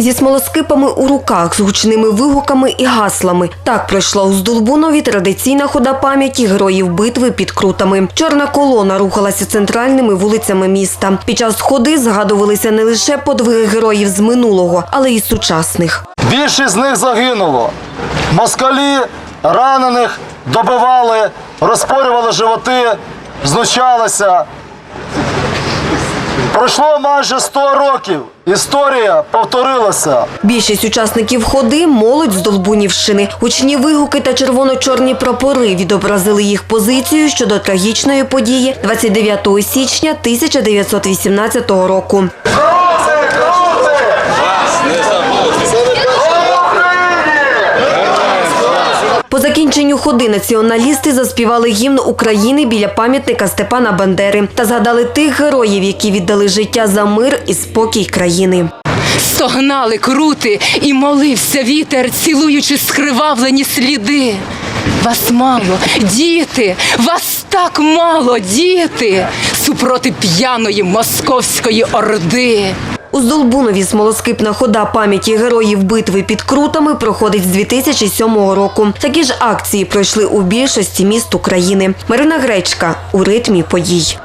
зі смолоскипами у руках, з гучними вигуками і гаслами. Так пройшла у Здолбунові традиційна хода пам'яті героїв битви під крутами. Чорна колона рухалася центральними вулицями міста. Під час ходи згадувалися не лише подвиги героїв з минулого, але й сучасних. Більшість з них загинуло. Москалі ранених добивали, розпорювали животи, знущалися. Пройшло майже 100 років. Історія повторилася. Більшість учасників ходи молодь з Долбунівщини. Учні вигуки та червоно-чорні прапори відобразили їх позицію щодо трагічної події 29 січня 1918 року. Закінченню ходи націоналісти заспівали гімн України біля пам'ятника Степана Бандери та згадали тих героїв, які віддали життя за мир і спокій країни. Стогнали крути і молився вітер, цілуючи скривавлені сліди. Вас мало, діти, вас так мало, діти, супроти п'яної московської орди. У Здолбунові смолоскипна хода пам'яті героїв битви під крутами проходить з 2007 року. Такі ж акції пройшли у більшості міст України. Марина Гречка у ритмі подій.